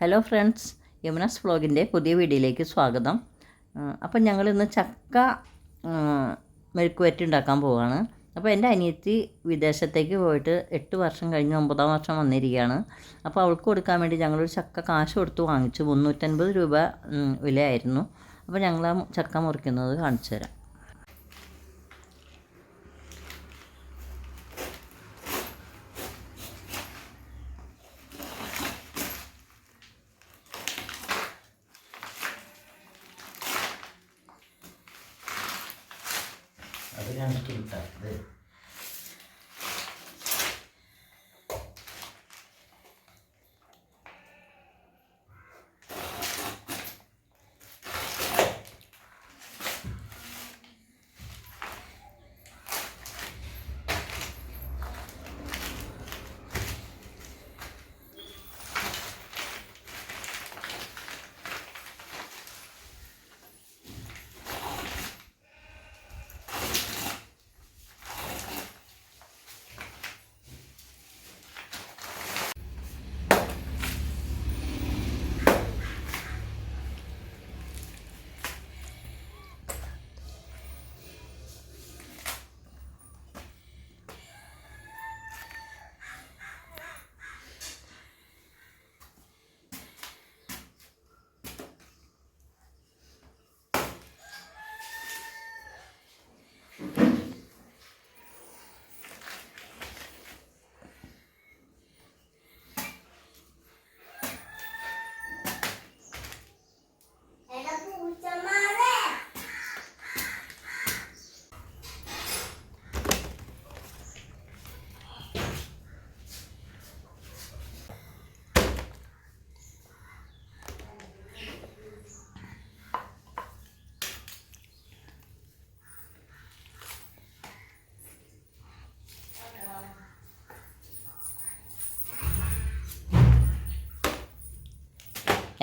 Hello friends യമുനാസ് വ്ളോഗിന്റെ പുതിയ വീഡിയോയിലേക്ക് സ്വാഗതം. അപ്പം ഞങ്ങളിന്ന് ചക്ക മെഴുക്കുവരട്ടി ഉണ്ടാക്കാൻ പോവുകയാണ് അപ്പോൾ എന്റെ അനിയത്തി വിദേശത്തേക്ക് പോയിട്ട് എട്ട് വർഷം കഴിഞ്ഞ് ഒമ്പതാം വർഷം വന്നിരിക്കുകയാണ്. അപ്പോൾ അവൾക്ക് കൊടുക്കാൻ വേണ്ടി ഞങ്ങളൊരു ചക്ക കാശ് കൊടുത്ത് വാങ്ങിച്ചു. മുന്നൂറ്റൻപത് രൂപ വിലയായിരുന്നു. അപ്പോൾ ഞങ്ങൾ ആ ചക്ക മുറിക്കുന്നത് കാണിച്ചു തരാം. になりいたので。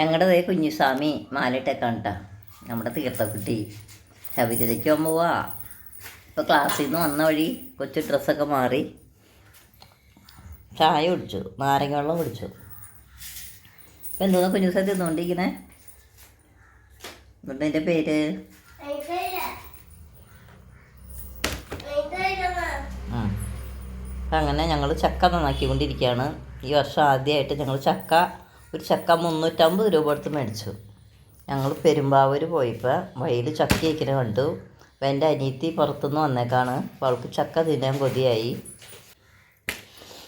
ഞങ്ങളുടെ കുഞ്ഞുസ്വാമി മാലിട്ടേക്കാണ് കേട്ടോ നമ്മുടെ തീർത്ഥക്കുട്ടി. ശബരിതയ്ക്ക് പോകാൻ പോവാ. ഇപ്പോൾ ക്ലാസ്സിൽ നിന്ന് വന്ന വഴി കൊച്ചു ഡ്രസ്സൊക്കെ മാറി. ചായ കുടിച്ചു. നാരങ്ങ വെള്ളം കുടിച്ചു. ഇപ്പം എന്തോന്ന് കുഞ്ഞുസ തിന്നുകൊണ്ടിരിക്കണേ എന്നിട്ട് എന്റെ പേര്? അങ്ങനെ ഞങ്ങൾ ചക്ക നന്നാക്കിക്കൊണ്ടിരിക്കുകയാണ് ഈ വർഷം ആദ്യമായിട്ട് ഞങ്ങൾ ചക്ക ഒരു ചക്ക മുന്നൂറ്റമ്പത് രൂപ കൊടുത്ത് മേടിച്ചു. ഞങ്ങൾ പെരുമ്പാവൂർ പോയപ്പോൾ വഴിയിൽ ചക്ക കണ്ടു. അപ്പോൾ എന്റെ അനിയത്തി പുറത്തുനിന്ന് വന്നേക്കാണ്. അപ്പോൾ അവൾക്ക് ചക്ക തിന്നാൻ കൊതിയായി.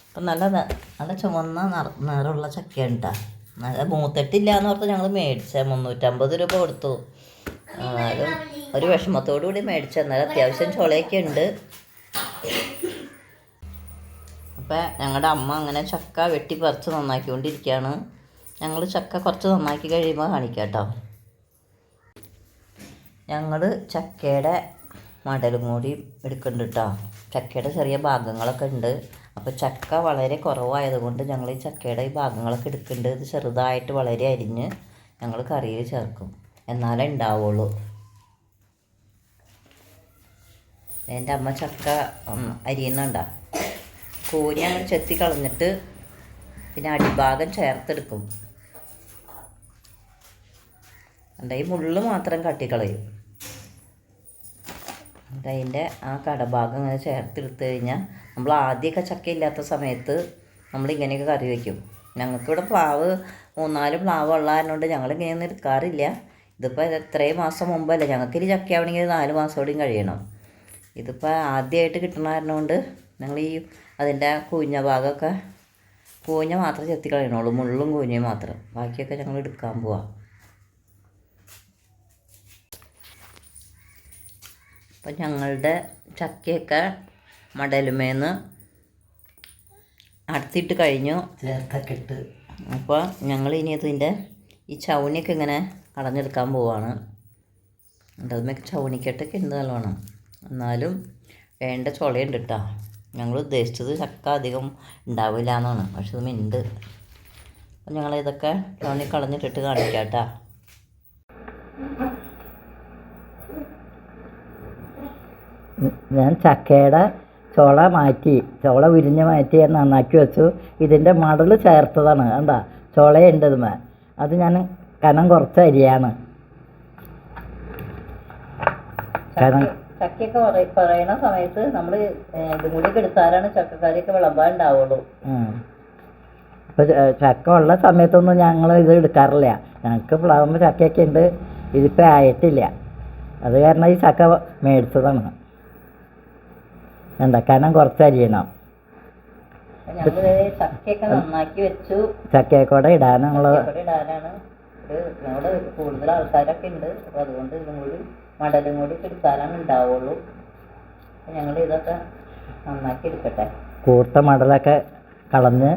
അപ്പം നല്ല നല്ല ചുമന്ന നിറ നിറമുള്ള ചക്കയാണ് കേട്ടോ നല്ല മൂത്തട്ടില്ല എന്ന് ഓർത്ത് ഞങ്ങൾ മേടിച്ച. മുന്നൂറ്റമ്പത് രൂപ കൊടുത്തു. എന്നാലും ഒരു വിഷമത്തോടു കൂടി മേടിച്ച. എന്നാലും അത്യാവശ്യം ചുളയൊക്കെ ഉണ്ട്. അപ്പം ഞങ്ങളുടെ അമ്മ അങ്ങനെ ചക്ക വെട്ടി പറിച്ച് നന്നാക്കിക്കൊണ്ടിരിക്കുകയാണ്. ഞങ്ങൾ ചക്ക കുറച്ച് നന്നാക്കി കഴിയുമ്പോൾ കാണിക്കാം കേട്ടോ ഞങ്ങൾ ചക്കയുടെ മടലും കൂടി എടുക്കുന്നുണ്ട് കേട്ടോ ചക്കയുടെ ചെറിയ ഭാഗങ്ങളൊക്കെ ഉണ്ട്. അപ്പോൾ ചക്ക വളരെ കുറവായതുകൊണ്ട് ഞങ്ങൾ ഈ ചക്കയുടെ ഈ ഭാഗങ്ങളൊക്കെ എടുക്കുന്നുണ്ട്. ഇത് ചെറുതായിട്ട് വളരെ അരിഞ്ഞ് ഞങ്ങൾ കറിയിൽ ചേർക്കും. എന്നാലേ ഉണ്ടാവുള്ളൂ. എന്റെ അമ്മ ചക്ക അരിയുന്നുണ്ടാ കൂനി ചെത്തി കളഞ്ഞിട്ട് പിന്നെ അടിഭാഗം ചേർത്തെടുക്കും. എന്റെ ഈ മുള്ളു മാത്രം കട്ടിക്കളയും എന്നിട്ട് അതിന്റെ ആ കടഭാഗം അങ്ങനെ ചേർത്തെടുത്ത് കഴിഞ്ഞാൽ നമ്മൾ ആദ്യമൊക്കെ ചക്ക ഇല്ലാത്ത സമയത്ത് നമ്മൾ ഇങ്ങനെയൊക്കെ കറി വയ്ക്കും ഞങ്ങൾക്കിവിടെ പ്ലാവ് മൂന്നാൽ പ്ലാവ് ഉള്ള കാരണം കൊണ്ട് ഞങ്ങൾ ഇങ്ങനെയൊന്നും എടുക്കാറില്ല. ഇതിപ്പോൾ എത്രയും മാസം മുമ്പല്ല ഞങ്ങൾക്ക് ഇനി ചക്ക ആവണമെങ്കിൽ നാല് മാസത്തോടെയും കഴിയണം. ഇതിപ്പോൾ ആദ്യമായിട്ട് കിട്ടണമായിരുന്നുകൊണ്ട് ഞങ്ങൾ ഈ അതിന്റെ കൂഞ്ഞ ഭാഗമൊക്കെ കൂഞ്ഞ മാത്രം ചെത്തി കളയണുള്ളൂ മുള്ളും കൂഞ്ഞയും മാത്രം. ബാക്കിയൊക്കെ ഞങ്ങൾ എടുക്കാൻ പോവാം. അപ്പം ഞങ്ങളുടെ ചക്കയൊക്കെ മടലുമേന്ന് അടുത്തിട്ട് കഴിഞ്ഞു. ചേർത്തൊക്കെ ഇട്ട് അപ്പോൾ ഞങ്ങൾ ഇനി ഇതിന്റെ ഈ ചൗണിയൊക്കെ ഇങ്ങനെ കളഞ്ഞെടുക്കാൻ പോവാണ്. അതുമൊക്കെ ചൗണിക്കെട്ടൊക്കെ ഉണ്ട് നല്ലോണം. എന്നാലും വേണ്ട ചുളയുണ്ട് കേട്ടോ ഞങ്ങൾ ഉദ്ദേശിച്ചത് ചക്ക അധികം ഉണ്ടാവില്ല എന്നാണ് പക്ഷെ ഇതും ഉണ്ട് അപ്പം ഞങ്ങളിതൊക്കെ ചൗണി കളഞ്ഞിട്ടിട്ട് കാണിക്കാം കേട്ടോ ഞാൻ ചക്കയുടെ ചുള മാറ്റി ചുള ഉരിഞ്ഞ് മാറ്റി ഞാൻ നന്നാക്കി വെച്ചു. ഇതിന്റെ മടൽ ചേർത്തതാണ് കണ്ട? ചുളയുണ്ട് ഇതുമേ അത് ഞാൻ കനം കുറച്ച് അരിയാണ്. കനം ചക്കയൊക്കെ പറ- പറയണ സമയത്ത് നമ്മൾ ഇതും കൂടി എടുത്താലാണ് ചക്കക്കാരിയൊക്കെ വിളമ്പാൻ ഉണ്ടാവുള്ളൂ. ഇപ്പോൾ ചക്ക ഉള്ള സമയത്തൊന്നും ഞങ്ങൾ ഇത് എടുക്കാറില്ല. ഞങ്ങൾക്ക് പ്ലാവുമ്പോൾ ചക്കയൊക്കെ ഉണ്ട്. ഇതിപ്പോൾ ആയിട്ടില്ല. അത് കാരണം ഈ ചക്ക മേടിച്ചതാണ്. എന്താ കനം കുറച്ച് അരിയണം ഞങ്ങൾ ചക്കയൊക്കെ നന്നാക്കി വെച്ചു. ചക്കയെക്കൂടെ ഇത് ഞങ്ങളുടെ കൂടുതൽ ആൾക്കാരൊക്കെ ഉണ്ട്. അപ്പോൾ അതുകൊണ്ട് ഇതും കൂടി മടലും കൂടി എടുത്താലാണ് ഉണ്ടാവുള്ളൂ. ഞങ്ങൾ ഇതൊക്കെ നന്നാക്കി എടുക്കട്ടെ. കൂർത്ത മടലൊക്കെ കളഞ്ഞ്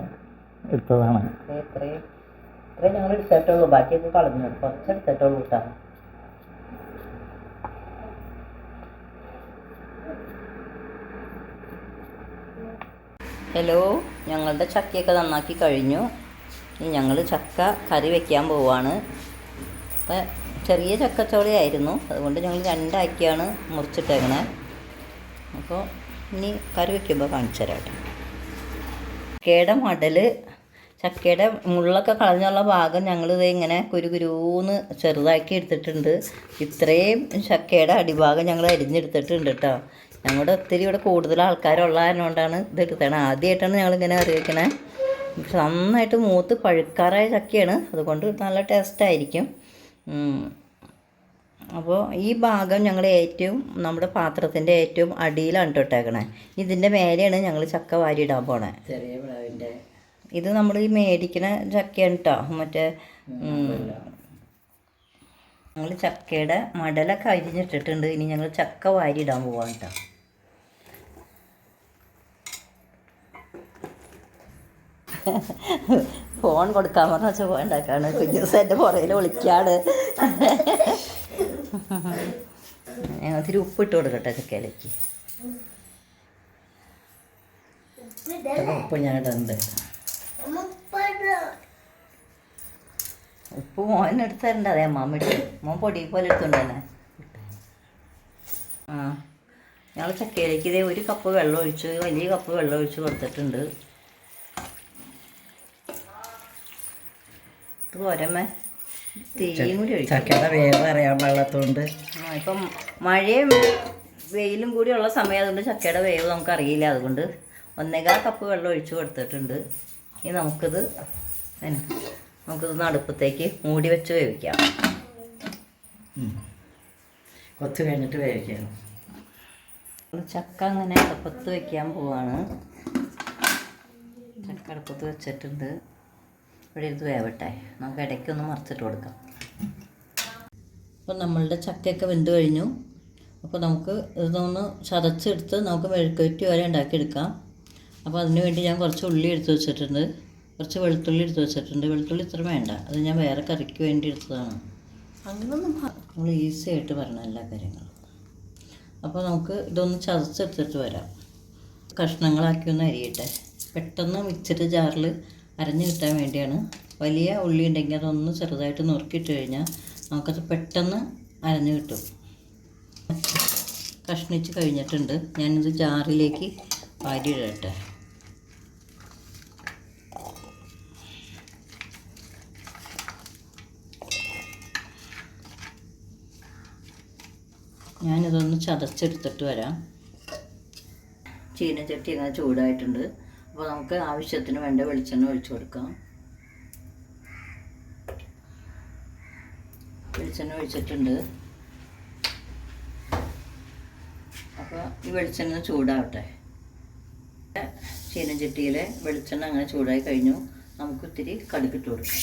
എടുത്തതാണ്. ഇത് ഇത്രയും ഇത്രയും ഞങ്ങൾ എടുത്തിട്ടുള്ളൂ ബാക്കിയൊക്കെ കളഞ്ഞു. കുറച്ച് എടുത്തിട്ടുള്ളൂ കേട്ടോ. ഹലോ ഞങ്ങളുടെ ചക്കയൊക്കെ നന്നാക്കി കഴിഞ്ഞു. ഇനി ഞങ്ങൾ ചക്ക കറി വെക്കാൻ പോവാണ്. അപ്പം ചെറിയ ചക്കച്ചോളയായിരുന്നു അതുകൊണ്ട് ഞങ്ങൾ രണ്ടാക്കിയാണ് മുറിച്ചിട്ടേക്കണേ. അപ്പോൾ ഇനി കറി വെക്കുമ്പോൾ കാണിച്ചു തരാം ചക്കയുടെ മടൽ ചക്കയുടെ മുള്ളൊക്കെ കളഞ്ഞുള്ള ഭാഗം ഞങ്ങൾ ഇത് ഇങ്ങനെ കുരുകുരൂന്ന് ചെറുതാക്കി എടുത്തിട്ടുണ്ട്. ഇത്രയും ചക്കയുടെ അടിഭാഗം ഞങ്ങൾ അരിഞ്ഞെടുത്തിട്ടുണ്ട് കേട്ടോ. ഞങ്ങളുടെ ഒത്തിരി ഇവിടെ കൂടുതൽ ആൾക്കാരുള്ള കാരണം കൊണ്ടാണ് ഇത് എടുത്തത് ആദ്യമായിട്ടാണ് ഞങ്ങൾ ഇങ്ങനെ കറി പക്ഷെ നന്നായിട്ട് മൂത്ത് പഴുക്കാറായ ചക്കയാണ്. അതുകൊണ്ട് നല്ല ടേസ്റ്റ് ആയിരിക്കും. അപ്പോൾ ഈ ഭാഗം ഞങ്ങൾ ഏറ്റവും നമ്മുടെ പാത്രത്തിന്റെ ഏറ്റവും അടിയിലാണ് ട്ടോ ഇട്ടേക്കണേ. ഇതിന്റെ മേലെയാണ് ഞങ്ങൾ ചക്ക വാരിയിടാൻ പോണേ. ചെറിയ ഇത് നമ്മൾ ഈ മേടിക്കണ ചക്കയാണ് കേട്ടോ മറ്റേ ഞങ്ങൾ ചക്കയുടെ മടലൊക്കെ അരിഞ്ഞിട്ടിട്ടുണ്ട്. ഇനി ഞങ്ങൾ ചക്ക വാരിയിടാൻ പോവാണ് കേട്ടോ ഫോൺ കൊടുക്കാൻ പറഞ്ഞ വേണ്ടാക്കാണ് കുഞ്ഞു ദിവസം എന്റെ പുറയിൽ വിളിക്കാണ്. ഞങ്ങൾ ഇത്തിരി ഉപ്പിട്ട് കൊടുക്കട്ടെ ചക്കയിലേക്ക്. ഉപ്പ് ഞാൻ ഇടുന്നുണ്ട് ഉപ്പ് മോൻ എടുത്തരണ്ട അതെ അമ്മ ഇട്ട് മോൻ പൊടി പോലെ എടുത്തുണ്ട് തന്നെ ആ ഞങ്ങൾ ചക്കയിലേക്ക് ഇതേ ഒരു കപ്പ് വെള്ളം ഒഴിച്ച് വലിയ കപ്പ് വെള്ളം ഒഴിച്ച് കൊടുത്തിട്ടുണ്ട്. പോരമ്മേ. തീയും കൂടി ഒഴിക്കും. ചക്കയുടെ വേവ് അറിയാൻ പാടില്ലാത്തതുകൊണ്ട് ആ ഇപ്പം മഴയും വെയിലും കൂടി ഉള്ള സമയം അതുകൊണ്ട് ചക്കയുടെ വേവ് നമുക്ക് അറിയില്ല. അതുകൊണ്ട് ഒന്നേകാൽ കപ്പ് വെള്ളം ഒഴിച്ച് കൊടുത്തിട്ടുണ്ട്. ഇനി നമുക്കിത് നമുക്കിത് അടുപ്പത്തേക്ക് മൂടി വെച്ച് വേവിക്കാം. കൊത്ത് കഴിഞ്ഞിട്ട് വേവിക്കാം. ചക്ക അങ്ങനെ അടുപ്പത്ത് വെക്കാൻ പോവാണ്. ചക്ക അടുപ്പത്ത് വെച്ചിട്ടുണ്ട്. ഇവിടെ ഇത് വേവട്ടെ. നമുക്ക് ഇടയ്ക്കൊന്ന് മറിച്ചിട്ട് കൊടുക്കാം. അപ്പോൾ നമ്മളുടെ ചക്കയൊക്കെ വെന്ത് കഴിഞ്ഞു. അപ്പോൾ നമുക്ക് ഇതൊന്ന് ചതച്ചെടുത്ത് നമുക്ക് മെഴുക്കുവറ്റി വരെ ഉണ്ടാക്കിയെടുക്കാം. അപ്പോൾ അതിന് വേണ്ടി ഞാൻ കുറച്ച് ഉള്ളി എടുത്ത് വെച്ചിട്ടുണ്ട്. കുറച്ച് വെളുത്തുള്ളി എടുത്ത് വെച്ചിട്ടുണ്ട്. വെളുത്തുള്ളി ഇത്ര വേണ്ട. അത് ഞാൻ വേറെ കറിക്ക് വേണ്ടി എടുത്തതാണ്. അങ്ങനൊന്നും നമ്മൾ ഈസി ആയിട്ട് വരണം എല്ലാ കാര്യങ്ങളും. അപ്പോൾ നമുക്ക് ഇതൊന്ന് ചതച്ചെടുത്തിട്ട് വരാം. കഷ്ണങ്ങളാക്കി ഒന്ന് അരിയട്ടെ. പെട്ടെന്ന് മിക്സിയുടെ ജാറിൽ അരഞ്ഞു കിട്ടാൻ വേണ്ടിയാണ്. വലിയ ഉള്ളി ഉണ്ടെങ്കിൽ അതൊന്ന് ചെറുതായിട്ട് നുറുക്കിയിട്ട് കഴിഞ്ഞാൽ നമുക്കത് പെട്ടെന്ന് അരഞ്ഞു കിട്ടും. കഷ്ണിച്ച് കഴിഞ്ഞിട്ടുണ്ട്. ഞാനിത് ജാറിലേക്ക് വാരിയിടട്ടെ. ഞാനിതൊന്ന് ചതച്ചെടുത്തിട്ട് വരാം. ചീനച്ചട്ടി അങ്ങനെ ചൂടായിട്ടുണ്ട്. അപ്പോൾ നമുക്ക് ആവശ്യത്തിന് വേണ്ട വെളിച്ചെണ്ണ ഒഴിച്ചു കൊടുക്കാം. വെളിച്ചെണ്ണ ഒഴിച്ചിട്ടുണ്ട്. അപ്പോൾ ഈ വെളിച്ചെണ്ണ ചൂടാവട്ടെ. ചീനച്ചട്ടിയിലെ വെളിച്ചെണ്ണ അങ്ങനെ ചൂടായി കഴിഞ്ഞു. നമുക്ക് ഇത്തിരി കടുക്കിട്ട് കൊടുക്കാം.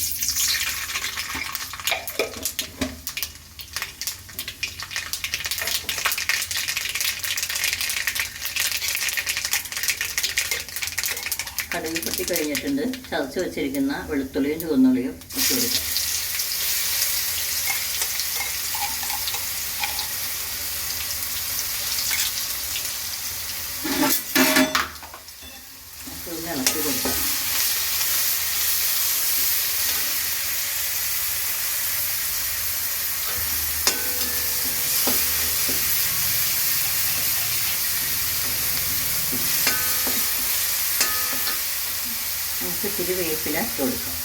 കടുക് പൊട്ടി കഴിഞ്ഞിട്ടുണ്ട് ചതച്ച് വെച്ചിരിക്കുന്ന വെളുത്തുള്ളിയും ചുവന്നുള്ളിയും ഇട്ട് കൊടുക്കാം നമുക്ക് ഒന്ന് ഇളക്കി കൊടുക്കാം നമുക്ക് ഇത്തിരി വേപ്പില ഇട്ട് കൊടുക്കാം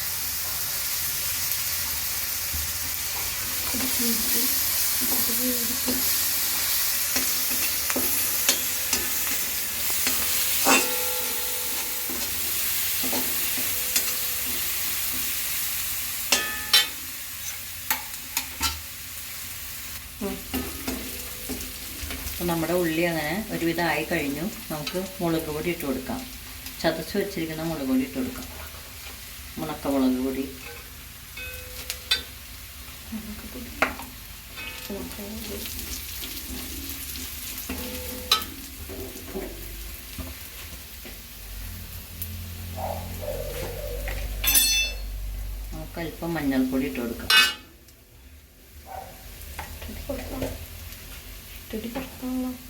നമ്മുടെ ഉള്ളി അങ്ങനെ ഒരുവിധം ആയി കഴിഞ്ഞു. നമുക്ക് മുളക് പൊടി ഇട്ട് കൊടുക്കാം. ചതച്ച് വെച്ചിരിക്കുന്ന മുളക് പൊടി ഇട്ട് കൊടുക്കാം. ഉണക്ക മുളക് പൊടി. നമുക്ക് അല്പം മഞ്ഞൾപ്പൊടി ഇട്ട് കൊടുക്കാം. നമ്മളുടെ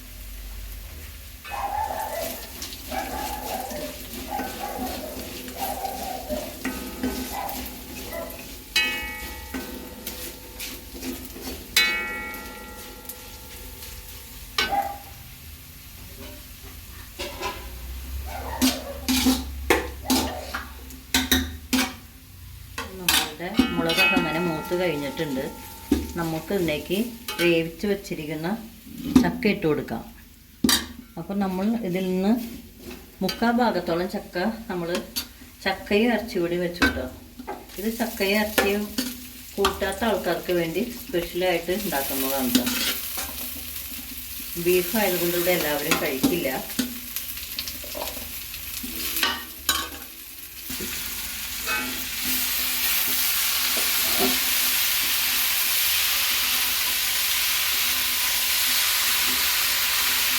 മൂത്ത് കഴിഞ്ഞിട്ടുണ്ട്. നമുക്ക് ഇതിലേക്ക് വേവിച്ച് വെച്ചിരിക്കുന്ന ചക്ക ഇട്ട് കൊടുക്കാം. അപ്പോൾ നമ്മൾ ഇതിൽ നിന്ന് മുക്കാൽ ഭാഗത്തോളം ചക്ക നമ്മൾ ചക്കയും ഇറച്ചി കൂടി വെച്ചു കേട്ടോ. ഇത് ചക്കയും ഇറച്ചിയും കൂട്ടാത്ത ആൾക്കാർക്ക് വേണ്ടി സ്പെഷ്യലായിട്ട് ഉണ്ടാക്കുന്നതാണ് ബീഫ് ആയതുകൊണ്ട് എല്ലാവരും കഴിക്കില്ല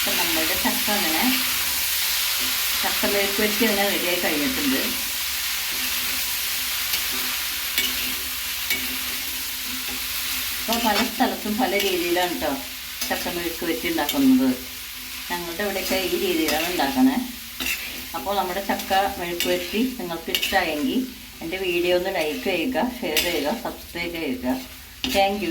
അപ്പം നമ്മളുടെ ചക്ക അങ്ങനെ മെഴുക്ക് വെച്ച് റെഡിയായി കഴിഞ്ഞിട്ടുണ്ട്. അപ്പോൾ പല സ്ഥലത്തും പല രീതിയിലാണ് കേട്ടോ ചക്ക മെഴുക്ക് വെച്ച് ഉണ്ടാക്കുന്നത് ഞങ്ങളുടെ ഇവിടെയൊക്കെ ഈ രീതിയിലാണ് ഉണ്ടാക്കണേ അപ്പോൾ നമ്മുടെ ചക്ക മെഴുക്ക് വെച്ച് നിങ്ങൾക്ക് ഇഷ്ടമായെങ്കിൽ എന്റെ വീഡിയോ ഒന്ന് ലൈക്ക് ചെയ്യുക ഷെയർ ചെയ്യുക സബ്സ്ക്രൈബ് ചെയ്യുക. താങ്ക്